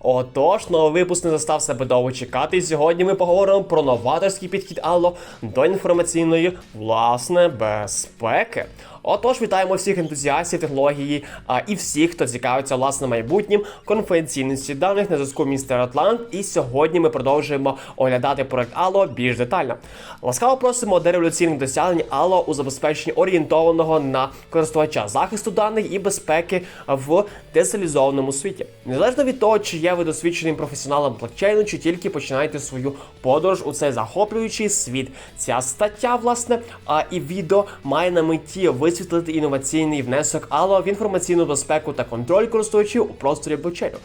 Отож, новий випуск не застав себе довго чекати. І сьогодні ми поговоримо про новаторський підхід Алло до інформаційної власне безпеки. Отож, вітаємо всіх ентузіастів технології а, і всіх, хто цікавиться власне майбутнім конфіденційності даних на зв'язку містер Атлант. І сьогодні ми продовжуємо оглядати проект Алло більш детально. Ласкаво просимо до революційних досягнень Алло у забезпеченні орієнтованого на користувача захисту даних і безпеки в децентралізованому світі. Незалежно від того, чи є ви досвідченим професіоналом блокчейну, чи тільки починаєте свою подорож у цей захоплюючий світ. Ця стаття, власне, а і відео має на меті висвітлити інноваційний внесок Алло в інформаційну безпеку та контроль користувачів у просторі блокчейну.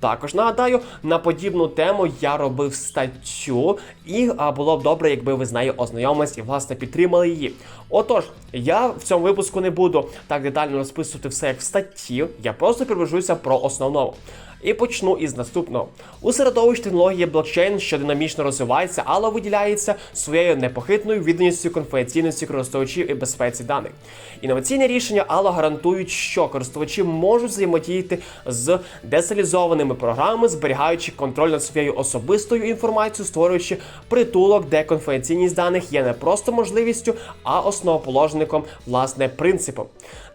Також нагадаю, на подібну тему я робив статтю, і було б добре, якби ви з нею ознайомились і власне підтримали її. Отож, я в цьому випуску не буду так детально розписувати все як в статті, я просто прибежуся про основному. І почну із наступного. У середовищі технології блокчейн, що динамічно розвивається, але виділяється своєю непохитною відданістю конфіденційності користувачів і безпеці даних. Інноваційні рішення Allo гарантують, що користувачі можуть взаємодіяти з децентралізованими програмами, зберігаючи контроль над своєю особистою інформацією, створюючи притулок, де конфіденційність даних є не просто можливістю, а основоположником, власне, принципом.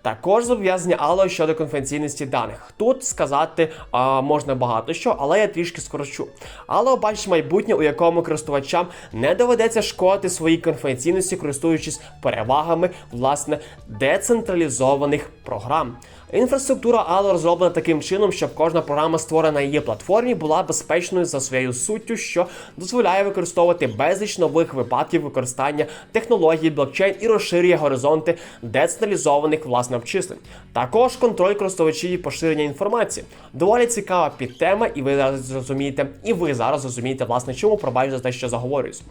Також зобов'язання Allo щодо конфіденційності даних. Тут сказати а, можна багато що, але я трішки скорочу. Allo бачить майбутнє, у якому користувачам не доведеться шкодити своїй конфіденційності, користуючись перевагами власне децентралізованих програм. Інфраструктура Allo розроблена таким чином, щоб кожна програма, створена на її платформі, була безпечною за своєю суттю, що дозволяє використовувати безліч нових випадків використання технологій блокчейн і розширює горизонти децентралізованих власне обчислень. Також контроль користувачів і поширення інформації. Доволі цікава підтема, і ви зараз зрозумієте, і ви зараз зрозумієте, власне, чому пробачу за те, що заговорююсь.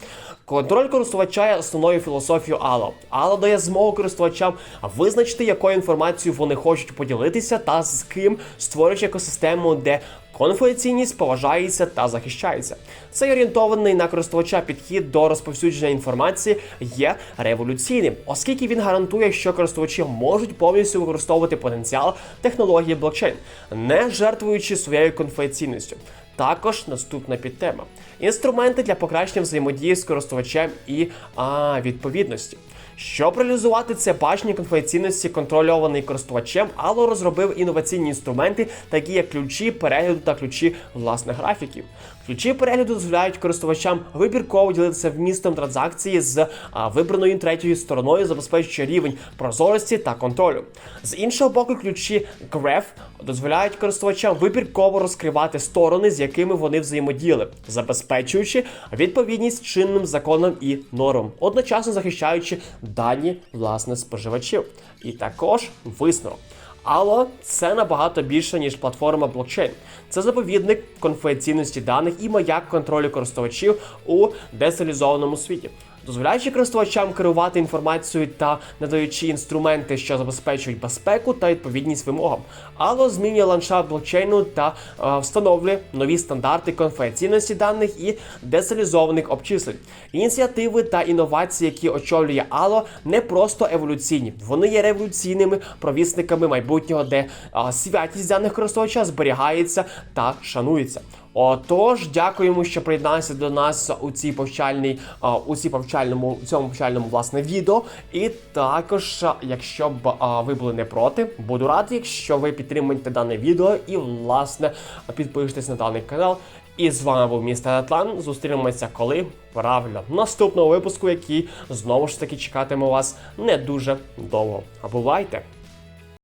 Контроль користувача є основною філософією Allo. Allo дає змогу користувачам визначити, якою інформацією вони хочуть поділитися та з ким, створюючи екосистему, де конфіденційність поважається та захищається. Цей орієнтований на користувача підхід до розповсюдження інформації є революційним, оскільки він гарантує, що користувачі можуть повністю використовувати потенціал технології блокчейн, не жертвуючи своєю конфіденційністю. Також наступна підтема: інструменти для покращення взаємодії з користувачем і а, відповідності. Щоб реалізувати це бачення конфіденційності, контрольований користувачем, Allo розробив інноваційні інструменти, такі як ключі перегляду та ключі власних графіків. Ключі перегляду дозволяють користувачам вибірково ділитися вмістом транзакції з вибраною третьою стороною, забезпечуючи рівень прозорості та контролю. З іншого боку, ключі Graph дозволяють користувачам вибірково розкривати сторони, з якими вони взаємодіяли, забезпечуючи відповідність чинним законам і нормам, одночасно захищаючи дані власне споживачів. І також висновок. Allo – це набагато більше, ніж платформа блокчейн. Це заповідник конфіденційності даних і маяк контролю користувачів у децентралізованому світі. Дозволяючи користувачам керувати інформацією та надаючи інструменти, що забезпечують безпеку та відповідність вимогам. Allo змінює ландшафт блокчейну та е, встановлює нові стандарти конфіденційності даних і децентралізованих обчислень. Ініціативи та інновації, які очолює Allo, не просто еволюційні, вони є революційними провісниками майбутнього, де е, святість даних користувача зберігається та шанується. Отож, дякуємо, що приєдналися до нас у цій повчальній, у цій повчальному у цьому повчальному власне відео. І також, якщо б ви були не проти, буду радий, якщо ви підтримуєте дане відео і власне підпишетесь на даний канал. І з вами був містер Атлан. Зустрінемося коли правильно в наступному випуску, який знову ж таки чекатиме вас не дуже довго. А бувайте!